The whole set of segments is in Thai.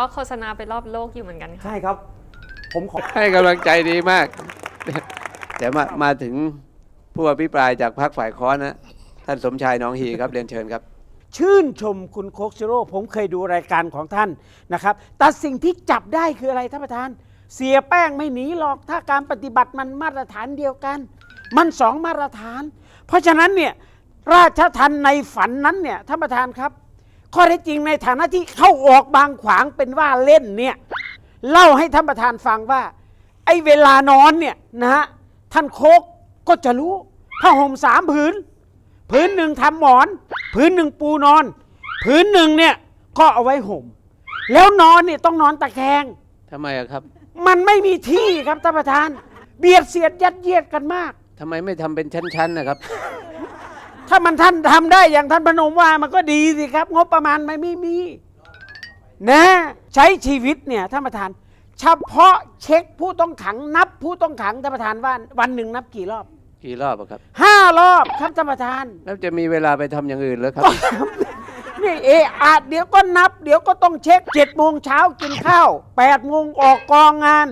ก็โฆษณาไปรอบโลกอยู่เหมือนกันค่ะ ใช่ครับ ผมขอ ให้กำลังใจดีมาก แต่มามาถึงผู้อภิปรายจากพรรคฝ่ายค้านนะท่านสมชายหน้องฮีครับเรียนเชิญครับ ชื่นชมคุณโคกซิโร่ผมเคยดูรายการของท่านนะครับ แต่สิ่งที่จับได้คืออะไรท่านประธาน เสียแป้งไม่หนีหรอกถ้าการปฏิบัติมันมาตรฐานเดียวกัน มันสองมาตรฐาน เพราะฉะนั้นเนี่ยราชทันในฝันนั้นเนี่ยท่านประธานครับ ข้อเท็จจริงในฐานะที่เข้าออกบางขวางเป็นว่าเล่นเนี่ยเล่าให้ท่านประธานฟังว่า ไอ้เวลานอนเนี่ยนะฮะท่านโคกก็จะรู้ผ้าห่มสามผืนพื้นหนึ่งทำหมอนพื้นหนึ่งปูนอนพื้นหนึ่งเนี่ยก็เอาไว้ห่ม แล้วนอนเนี่ยต้องนอนตะแคง ทำไมอะครับมันไม่มีที่ครับท่านประธาน เบียดเสียดยัดเยียดกันมาก ทำไมไม่ทำเป็นชั้นๆนะครับ ถ้ามันท่านทำได้อย่างท่านพนมว่ามันก็ดีสิครับ งบประมาณมันไม่มีนะใช้ชีวิตเนี่ยท่านประธาน เฉพาะเช็คผู้ต้องขังนับผู้ต้องขังท่านประธานว่าวันหนึ่งนับกี่รอบกี่รอบอะครับห้ารอบครับท่านประธาน แล้วจะมีเวลาไปทำอย่างอื่นเหรือครับ นี่เอะอาจเดี๋ยวก็นับ เดี๋ยวก็ต้องเช็คเจ็ดโมงเช้ากินข้าวแปดโมงออกกองงาน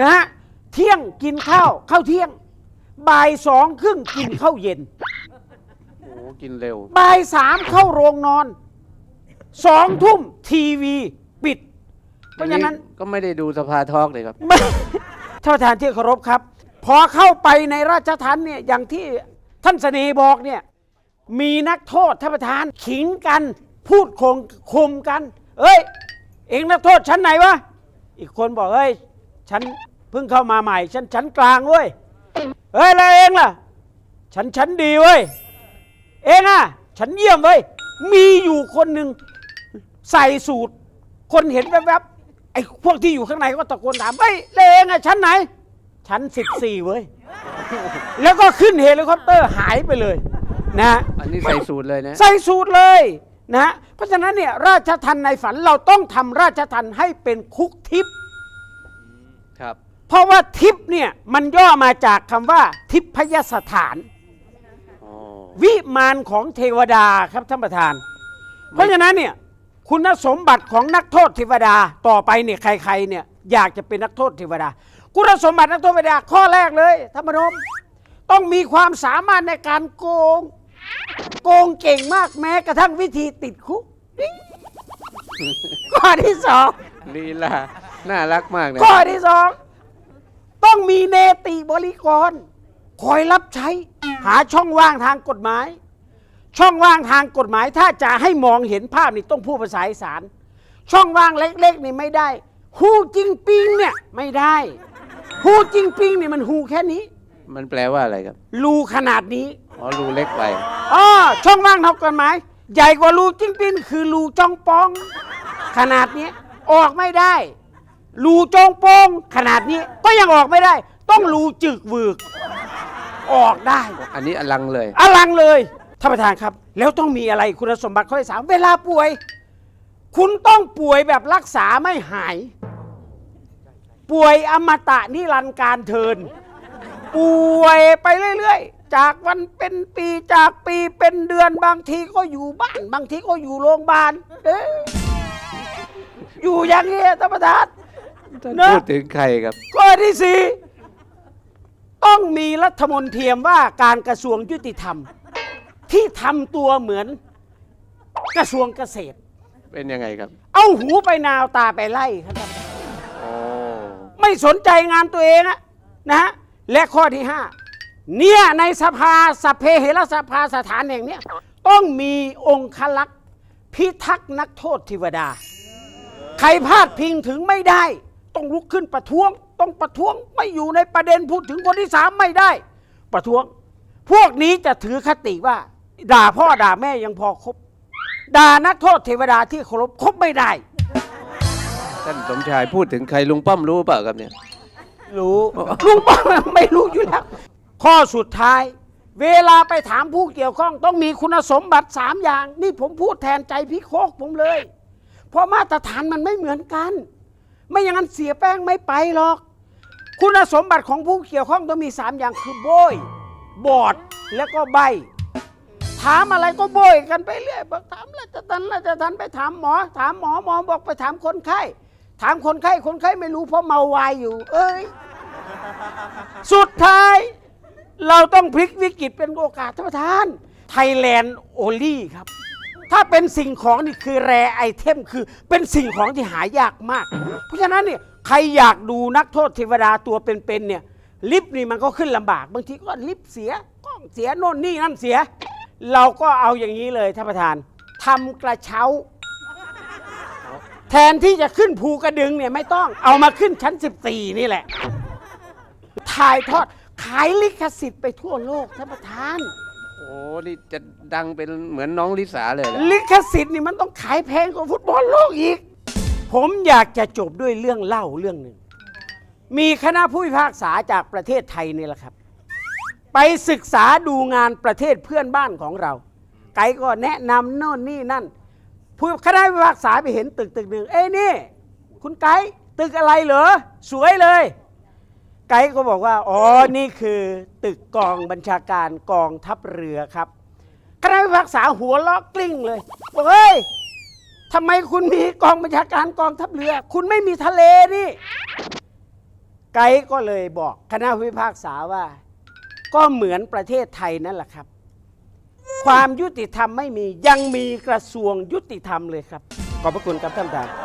นะฮะเที่ยงกินข้าว ข้าวเที่ยง บ่ายสองครึ่งกินข้าวเย็นโอ้โห กินเร็ว บ่ายสามเข้าโรงนอนสองทุ่มทีวีปิด เพราะฉะนั้น ก็ไม่ได้ดูสภาทอล์กเลยครับ ไม่ท่านประธานที่เคารพครับ พอเข้าไปในราชทันเนี่ยอย่างที่ท่านเสน่ห์บอกเนี่ยมีนักโทษท่านประธานขิงกัน พูดคงคมกัน เอ้ย เองนักโทษชั้นไหนวะ อีกคนบอกเฮ้ยฉันเพิ่งเข้ามาใหม่ ฉันชั้นกลางเว้ยเฮ้ยแล้วเองล่ะ ฉันชั้นดีเว้ย เองอะ ฉันเยี่ยมเว้ย มีอยู่คนหนึ่งใส่สูตร คนเห็นแวบๆไอ้พวกที่อยู่ข้างในก็ตะโกนถามเฮ้ยแล้วเองอะชั้นไหน ชั้นสิบสี่เว้ย แล้วก็ขึ้นเฮลิคอปเตอร์หายไปเลย นะอันนี้ใส่สูตรเลยนะ ใส่สูตรเลยนะเพราะฉะนั้นเนี่ยราชทันในฝันเราต้องทำราชทันให้เป็นคุกทิพย์ครับ เพราะว่าทิพย์เนี่ยมันย่อมาจากคำว่าทิพยสถานอ๋อ วิมานของเทวดาครับท่านประธาน เพราะฉะนั้นเนี่ยคุณสมบัติของนักโทษเทวดาต่อไปเนี่ยใครๆเนี่ยอยากจะเป็นนักโทษเทวดา คุณสมบัตินักโทษเทวดาข้อแรกเลยท่านพนมต้องมีความสามารถในการโกง โกงเก่งมากแม้กระทั่งวิธีติดคุกข้อที่สองลีลาน่ารักมากเลยข้อที่สองต้องมีเนติบริกร คอยรับใช้ หาช่องว่างทางกฎหมาย ช่องว่างทางกฎหมาย ถ้าจะให้มองเห็นภาพนี่ต้องพูดภาษาอีสานช่องว่างเล็กๆนี่ไม่ได้ ฮูจริงปิงเนี่ยไม่ได้ ฮูจริงปิงนี่มันฮูแค่นี้ มันแปลว่าอะไรครับ รูขนาดนี้อ๋อรูเล็กไป อ๋อช่องว่างทางกฎหมาย ใหญ่กว่ารูจิ้งปิงคือรูจ้องปอง ขนาดนี้ออกไม่ได้รูจองโปองขนาดนี้ก็ยังออกไม่ได้ ต้องรูจึกวึก ออกได้ อันนี้อลังเลย อลังเลยท่านประธานครับ แล้วต้องมีอะไรคุณสมบัติข้อที่สามเวลาป่วย คุณต้องป่วยแบบรักษาไม่หาย ป่วยอมตะนิรันดร์การเทิน ป่วยไปเรื่อยๆ จากวันเป็นปีจากปีเป็นเดือนบางทีก็อยู่บ้าน บางทีก็อยู่โรงพยาบาลเอ๊ะอยู่อย่างนี้ท่านประธานท่านเนอะพูดถึงใครครับ ข้อที่สี่ ต้องมีรัฐมนตรีว่าการกระทรวงยุติธรรม ที่ทำตัวเหมือนกระทรวงเกษตร เป็นยังไงครับ เอาหูไปนาวตาไปไล่ครับท่านประธานโอ้ไม่สนใจงานตัวเองอะนะฮะและข้อที่ห้าเนี่ยในสภาสพเพเหระสภาสถานแห่งเนี้ยต้องมีองคลักษ์พิทักษ์นักโทษเทวดา ใครพลาดพิงถึงไม่ได้ ต้องลุกขึ้นประท้วง ต้องประท้วงไม่อยู่ในประเด็นพูดถึงคนที่สามไม่ได้ ประท้วง พวกนี้จะถือคติว่า ด่าพ่อด่าแม่ยังพอคบด่านักโทษเทวดาที่เคารพคบไม่ได้ ท่านสมชายพูดถึงใครลุงป้อมรู้เปล่าครับเนี่ย รู้ลุงป้อมไม่รู้อยู่แล้ว ข้อสุดท้าย เวลาไปถามผู้เกี่ยวข้อง ต้องมีคุณสมบัติสามอย่าง นี่ผมพูดแทนใจพี่โคกผมเลย เพราะมาตรฐานมันไม่เหมือนกัน ไม่อย่างนั้นเสียแป้งไม่ไปหรอก คุณสมบัติของผู้เกี่ยวข้องต้องมีสามอย่างคือโบย บอด แล้วก็ใบ ถามอะไรก็โบยกันไปเรื่อยบอกถามราชทันราชทันไปถามหมอ ถามหมอหมอบอกไปถามคนไข้ ถามคนไข้คนไข้ไม่รู้เพราะเมาวายอยู่ เอ้ย สุดท้าย เราต้องพลิกวิกฤตเป็นโอกาสท่านประธาน ไทยแลนด์โอลี่ครับ ถ้าเป็นสิ่งของนี่คือแรไอเทมคือเป็นสิ่งของที่หายากมาก เพราะฉะนั้นเนี่ยใครอยากดูนักโทษเทวดาตัวเป็นๆเนี่ยลิฟต์นี่มันก็ขึ้นลำบาก บางทีก็ลิฟต์เสียกล้องเสียโน่นนี่นั่นเสีย เราก็เอาอย่างนี้เลยท่านประธานทำกระเช้า แทนที่จะขึ้นภูกระดึงเนี่ยไม่ต้องเอามาขึ้นชั้น 14 นี่แหละ ถ่ายทอดขายลิขสิทธิ์ไปทั่วโลกท่านประธาน โอ้นี่จะดังเป็นเหมือนน้องลิสาเลยแหละลิขสิทธิ์นี่มันต้องขายแพงกว่าฟุตบอลโลกอีก ผมอยากจะจบด้วยเรื่องเล่าเรื่องหนึ่ง มีคณะผู้พิพากษาจากประเทศไทยนี่แหละครับ ไปศึกษาดูงานประเทศเพื่อนบ้านของเรา ไกด์ก็แนะนำโน่นนี่นั่น ผู้คณะพิพากษาไปเห็นตึกตึกหนึ่ง เอ้ยนี่ คุณไกด์ตึกอะไรเหรอ สวยเลย ไกด์ก็บอกว่า อ๋อ นี่คือตึกกองบัญชาการกองทัพเรือครับคณะพิพากษาหัวล้อกลิ้งเลยบอกเฮ้ยทำไมคุณมีกองบัญชาการกองทัพเรือ คุณไม่มีทะเลนี่ ไกด์ก็เลยบอกคณะพิพากษาว่า ก็เหมือนประเทศไทยนั่นแหละครับ ความยุติธรรมไม่มียังมีกระทรวงยุติธรรมเลยครับ ขอบพระคุณครับท่านประธาน